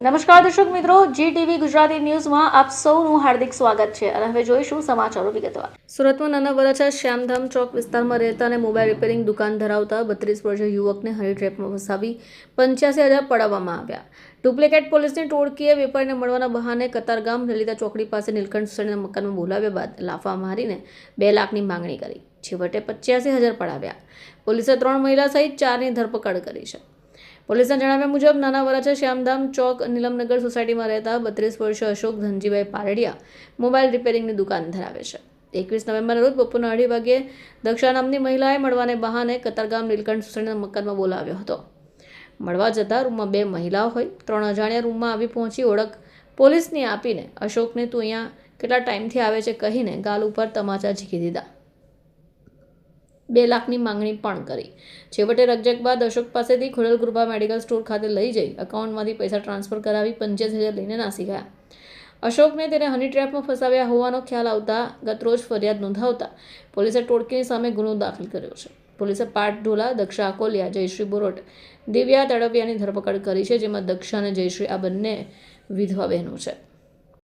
નમસ્કાર દર્શક મિત્રો જી ટીવી ગુજરાતી ન્યૂઝમાં આપ સૌનું હાર્દિક સ્વાગત છે અને હવે જોઈશું સમાચારો વિગતવાર. સુરતમાં નાના વરાછા શ્યામધામ ચોક વિસ્તારમાં રહેતા અને મોબાઈલ રિપેરિંગ દુકાન ધરાવતા બત્રીસ વર્ષીય યુવકને હની ટ્રેપમાં ફસાવી પંચ્યાસી હજાર પડાવવામાં આવ્યા. ડુપ્લિકેટ પોલીસની ટોળકીએ વેપારીને મળવાના બહાને કતારગામ લલિતા ચોકડી પાસે નીલકંઠ સુસણીના મકાનમાં બોલાવ્યા બાદ લાફા મારીને બે લાખની માંગણી કરી. છેવટે પચ્યાસી હજાર પડાવ્યા. પોલીસે ત્રણ મહિલા સહિત ચારની ધરપકડ કરી છે. પોલીસના જણાવ્યા મુજબ નાના વરાછા શ્યામધામ ચોક નીલમનગર સોસાયટીમાં રહેતા બત્રીસ વર્ષીય અશોક ધનજીભાઈ પારડિયા મોબાઈલ રિપેરિંગની દુકાન ધરાવે છે. એકવીસ નવેમ્બરના રોજ બપોરના અઢી વાગ્યે દક્ષા નામની મહિલાએ મળવાને બહાને કતારગામ નીલકંઠ સોસાયટીના મકાનમાં બોલાવ્યો હતો. મળવા જતાં રૂમમાં બે મહિલાઓ હોય, ત્રણ અજાણ્યા રૂમમાં આવી પહોંચી ઓળખ પોલીસની આપીને અશોકને તું અહીંયા કેટલા ટાઈમથી આવે છે કહીને ગાલ ઉપર તમાચા ઝીકી દીધા. બે લાખની માંગણી પણ કરી. છેવટે રકજક બાદ અશોક પાસેથી ખોડલ કૃપા મેડિકલ સ્ટોર ખાતે લઈ જઈ એકાઉન્ટમાંથી પૈસા ટ્રાન્સફર કરાવી પંચ્યાસી હજાર લઈને નાસી ગયા. અશોકને તેને હની ટ્રેપમાં ફસાવ્યા હોવાનો ખ્યાલ આવતા ગતરોજ ફરિયાદ નોંધાવતા પોલીસે ટોળકીની સામે ગુનો દાખલ કર્યો છે. પોલીસે પાટ ઢોલા દક્ષા અકોલિયા જયશ્રી બોરોટ, દિવ્યા તડપિયાની ધરપકડ કરી છે, જેમાં દક્ષા અને જયશ્રી આ બંને વિધવા બહેનો છે.